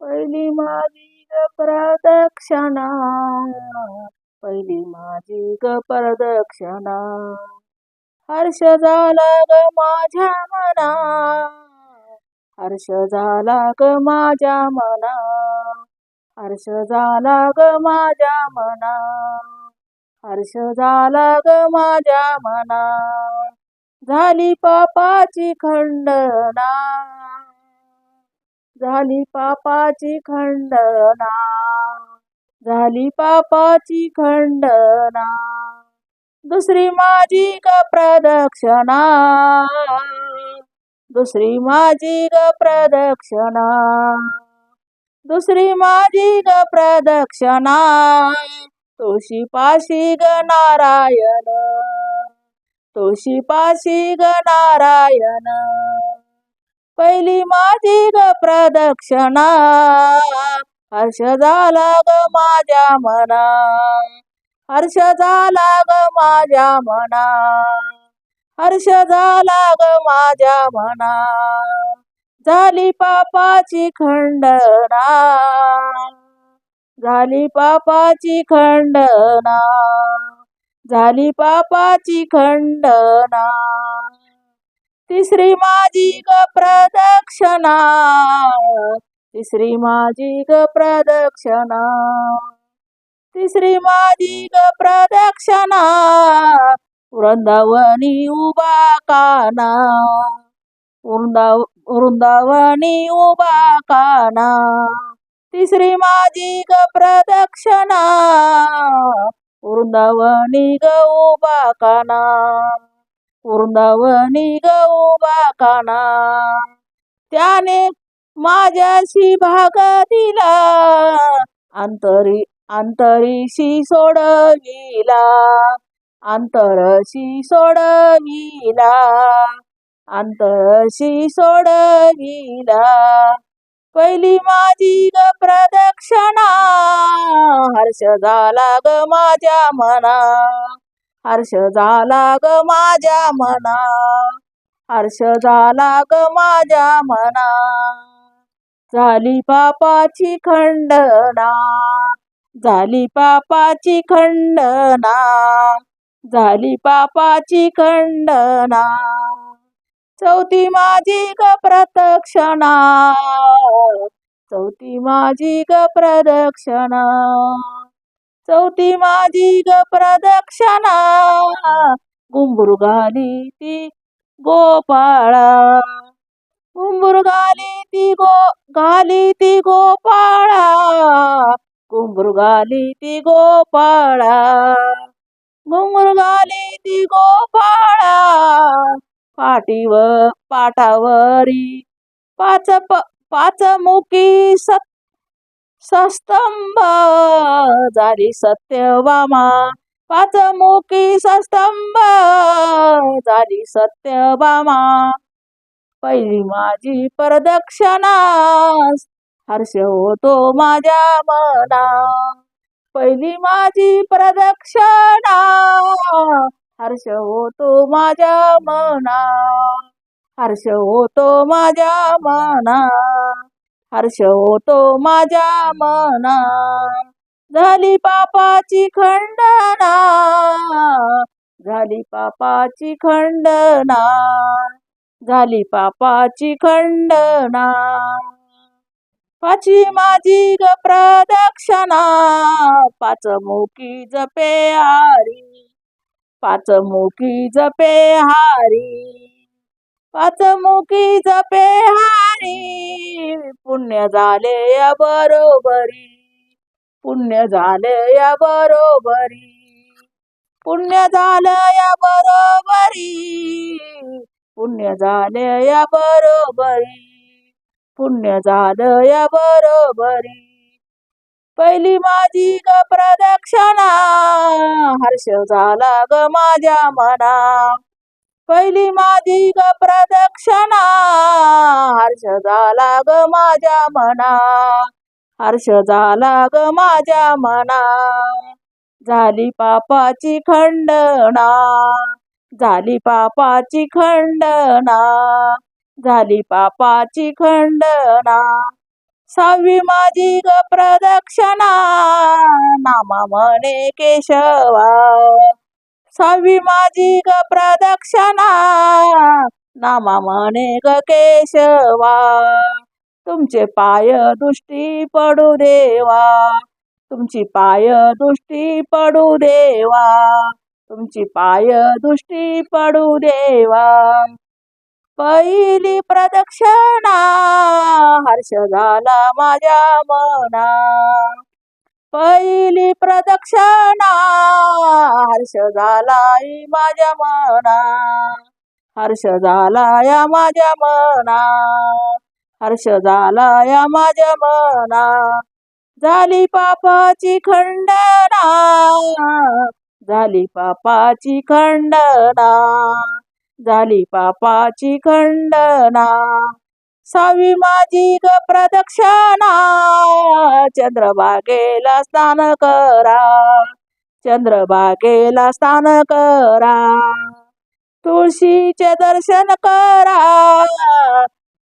पहिली माझी ग प्रदक्षिणा पहिली माझी ग प्रदक्षिणा हर्ष झाला ग माझ्या मना. हर्ष झाला ग माझ्या मना. हर्ष झाला ग माझ्या मना. हर्ष झाला ग माझ्या मना. झाली पापाची खंडना. झाली पापाची खंडना. झाली पापाची खंडना. दुसरी माझी ग प्रदक्षिणा. दुसरी माझी ग प्रदक्षिणा. दुसरी माझी ग प्रदक्षिणा. तुळशी पाशी ग नारायण. तुळशी पाशी ग नारायण. पहिली माझी ग प्रदक्षिणा. हर्ष झाला ग माझ्या मना. हर्ष झाला ग माझ्या मना. हर्ष झाला ग माझ्या मना. झाली पापाची खंडना. झाली पापाची खंडना. झाली पापाची खंडना. तिसरी माझी ग प्रदक्षिणा. तिसरी माझी ग प्रदक्षिणा. तिसरी माझी ग प्रदक्षिणा. वृंदावनी उभा काना. वृंदाव वृंदावनी उभा काना. तिसरी माझी ग प्रदक्षिणा. वृंदावनी ग उभा काना. वृंदावनी ग काना. त्याने माझ्याशी भाग दिला. अंतरी अंतरीशी सोडविला. अंतरशी सोडविला. अंतरशी सोडविला. पहिली माझी ग प्रदक्षिणा. हर्ष झाला ग माझ्या मना. हर्ष झाला ग माझ्या मना. हर्ष झाला ग माझ्या मना. झाली पापाची खंडना. झाली पापाची खंडना. झाली पापाची खंडना. चौथी माझी ग प्रदक्षिणा. चौथी माझी ग प्रदक्षिणा. चौथी माझी ग प्रदक्षिणा. घुंगरू घाली ती गोपाळा. घुंगरू घाली ती गो घाली ती गोपाळा. घुंगरू घाली ती गोपाळा. घुंगरू घाली ती गोपाळा. पाठीवर पाठावरी पाच प पाच मुखी सत सस्तंभ झाली सत्यवामा पाच मुखी सस्तंभ झाली सत्यभामा पहिली माझी प्रदक्षिणा हर्ष होतो माझ्या मना पहिली माझी प्रदक्षिणा हर्ष होतो माझ्या मना हर्ष होतो माझ्या मना हर्ष होतो माझ्या मना झाली पापाची खंडना. झाली पापाची खंडना. झाली पापाची खंडना. पाची माझी ग प्रदक्षिणा. पाच मुखी जपे हारी. पाच मुखी जपे हारी. पाचमुखी जपे हारी. पुण्य झाले या बरोबरी. पुण्य झाले या बरोबरी. पुण्य झालं या बरोबरी. पुण्य झाले या बरोबरी. पुण्य झालं या बरोबरी. पहिली माझी ग प्रदक्षिणा. हर्ष झाला ग माझ्या मना पहिली माझी ग प्रदक्षिणा. हर्ष झाला ग माझ्या मना. हर्ष झाला ग माझ्या मना. झाली पापाची खंडना झाली पापाची खंडना झाली पापाची खंडना सहावी माझी ग प्रदक्षिणा. नामा म्हणे केशवा. सहावी माझी ग प्रदक्षिणा. नामा म्हणे ग केशवा. तुमचे पाय दृष्टी पडू देवा. तुमची पाय दृष्टी पडू देवा. तुमची पाय दृष्टी पडू देवा. पहिली प्रदक्षिणा. हर्ष झाला माझ्या मना पहिली प्रदक्षिणा. हर्ष झालाय माझ्या मना. हर्ष झाला या माझ्या मना. हर्ष झाला या माझ्या मना. झाली पापाची खंडना. झाली पापाची खंडना. झाली पापाची खंडना. सावी माझी ग प्रदक्षिणा चंद्रभागेला स्नान करा. चंद्रभागेला स्नान करा. तुळशीचे दर्शन करा.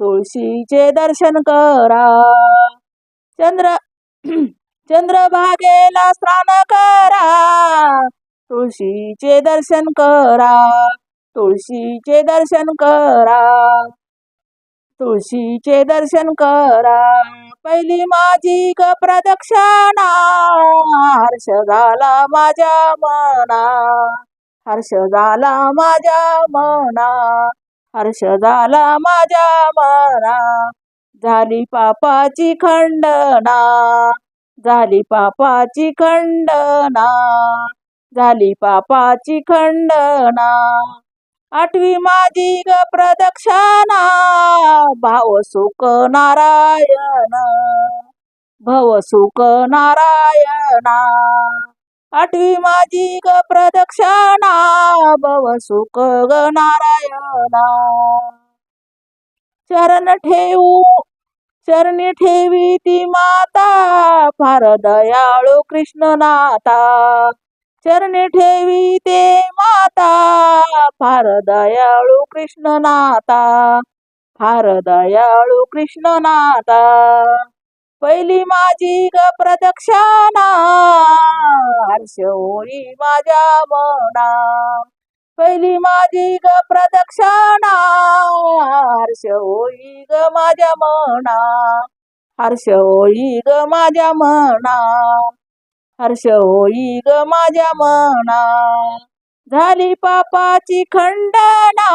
तुळशीचे दर्शन करा. चंद्र चंद्रभागेला स्नान करा. तुळशीचे दर्शन करा. तुळशीचे दर्शन करा. तुळशीचे दर्शन करा. पहिली माझी ग प्रदक्षिणा हर्ष झाला माझ्या मना. हर्ष झाला माझ्या मना. हर्ष झाला माझ्या मना. झाली पापाची खंडना. झाली पापाची खंडना. झाली पापाची खंडना. आठवी माझी ग प्रदक्षिणा. भाव सुख नारायण. भव सुख नारायणा. आठवी माझी ग प्रदक्षिणा. भव सुख ग नारायणा. चरण ठेवू चरणी ठेवी ती माता. फार दयाळू कृष्ण नाता चरणी ठेवी ते माता फार दयाळू कृष्ण नाता फार दयाळू कृष्ण नाता. पहिली माझी ग प्रदक्षिणा हर्ष होई माझ्या मना. पहिली माझी ग प्रदक्षिणा हर्ष होई ग माझ्या मना. हर्ष होई ग माझ्या मना. हर्ष होई ग माझ्या मना झाली पापाची खंडना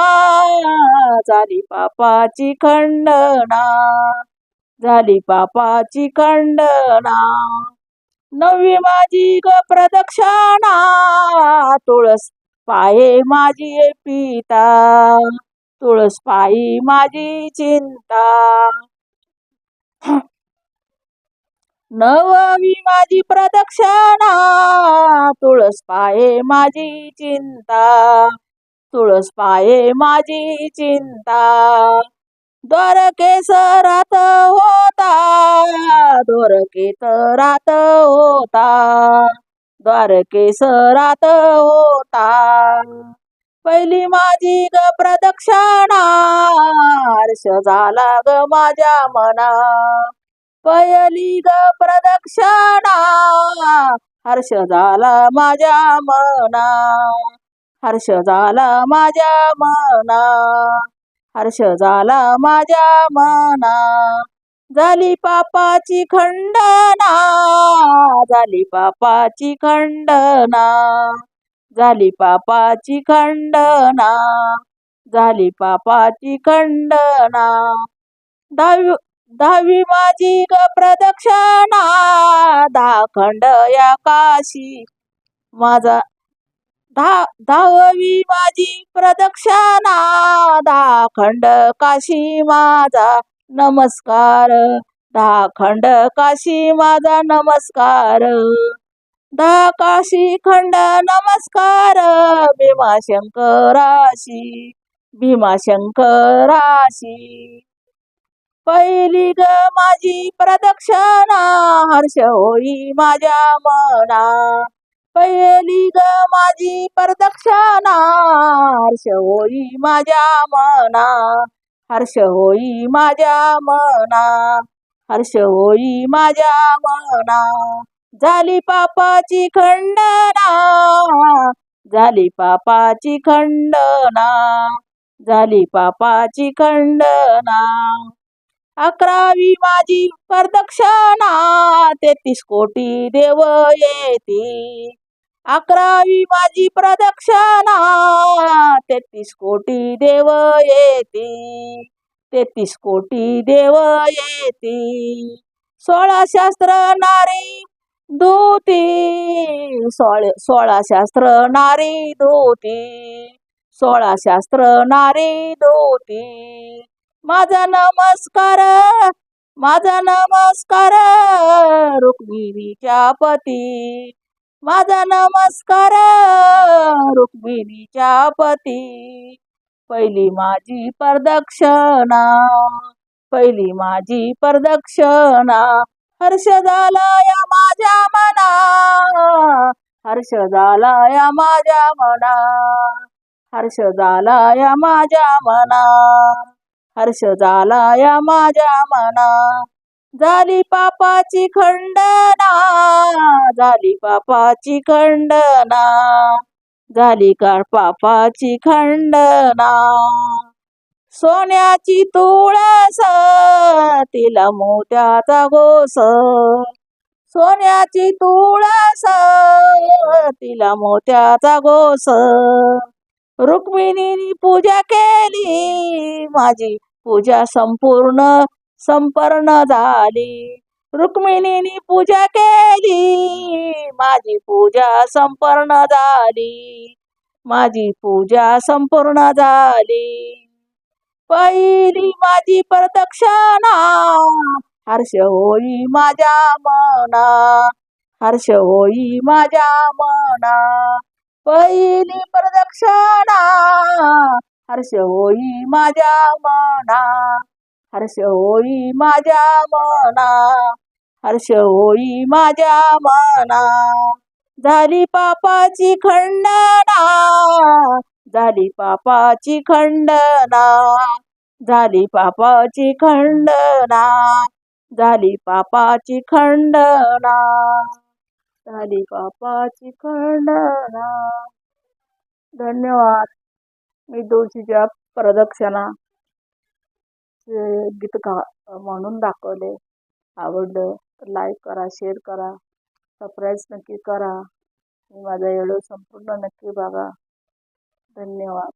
झाली पापाची खंडना झाली पापाची खंडना. नववी माझी ग प्रदक्षिणा तुळस पाये माझी पिता तुळस पायी माझी चिंता. नववी माझी प्रदक्षिणा. तुळस पाये माझी चिंता. तुळस पाये माझी चिंता. द्वारकेसरात होता. द्वारकेतरात होता. द्वारकेसरात होता. पहिली माझी ग प्रदक्षिणा. हर्ष झाला ग माझ्या मना. पहिली ग प्रदक्षिणा. हर्ष झाला माझ्या मना. हर्ष झाला माझ्या मना. हर्ष झाला माझ्या मना. झाली पापाची खंडना. झाली पापाची खंडना. झाली पापाची खंडना. झाली पापाची खंडना. दहावी दहावी माझी ग प्रदक्षिणा. दहा खंड या काशी माझा दहा दहावी माझी प्रदक्षिणा. दहा खंड काशी माझा नमस्कार. दहा खंड काशी माझा नमस्कार. दहा काशी खंड नमस्कार. भीमाशंकराशी. भीमाशंकराशी. पहिली ग माझी प्रदक्षिणा हर्ष होई माझ्या मना. पहिली ग माझी प्रदक्षिणा हर्ष होई माझ्या मना. हर्ष होई माझ्या मना हर्ष होई माझ्या मना. झाली पापाची खंडना झाली पापाची खंडना झाली पापाची खंडना. अकरावी माझी प्रदक्षिणा तेहतीस कोटी देव येती अकरावी माझी प्रदक्षिणा तेहतीस कोटी देव येती तेहतीस कोटी देव येती सोळा शास्त्र नारी धुती. सोळ सोळा शास्त्र नारी धोती. सोळा शास्त्र नारी धोती. माझा नमस्कार माझा नमस्कार रुक्मिणीच्या पती. माझा नमस्कार रुक्मिणीच्या पती. पहिली माझी प्रदक्षिणा पहिली माझी प्रदक्षिणा. हर्ष झाला या माझ्या मना हर्ष झाला या माझ्या मना. हर्ष झाला या माझ्या मना. हर्ष झाला या माझ्या मना. झाली पापाची खंडना झाली पापाची खंडना. झाली का पापाची खंडना. सोन्याची तुळस तिला मोत्याचा गोस. सोन्याची तुळस तिला मोत्याचा गोस. रुक्मिणीनी पूजा केली. माझी पूजा संपूर्ण संपर्ण झाली. रुक्मिणीनी पूजा केली. माझी पूजा संपर्ण झाली. माझी पूजा संपूर्ण झाली. पहिली माझी प्रदक्षिणा. हर्ष होई माझ्या मना. हर्ष होई माझ्या मना. पहिली क्षणा. हर्ष होई माझ्या मना. हर्ष होई माझ्या मना. हर्ष होई माझ्या मना. झाली पापाची खंडना. झाली पापाची खंडना. झाली पापाची खंडना. झाली पापाची खंडना. झाली पापाची खंडना. धन्यवाद. मी तुळशीच्या प्रदक्षिणा गीत गा म्हणून दाखवले. आवडलं तर लाईक करा शेअर करा सप्राईज नक्की करा. मी माझा व्हिडिओ संपूर्ण नक्की बघा. धन्यवाद.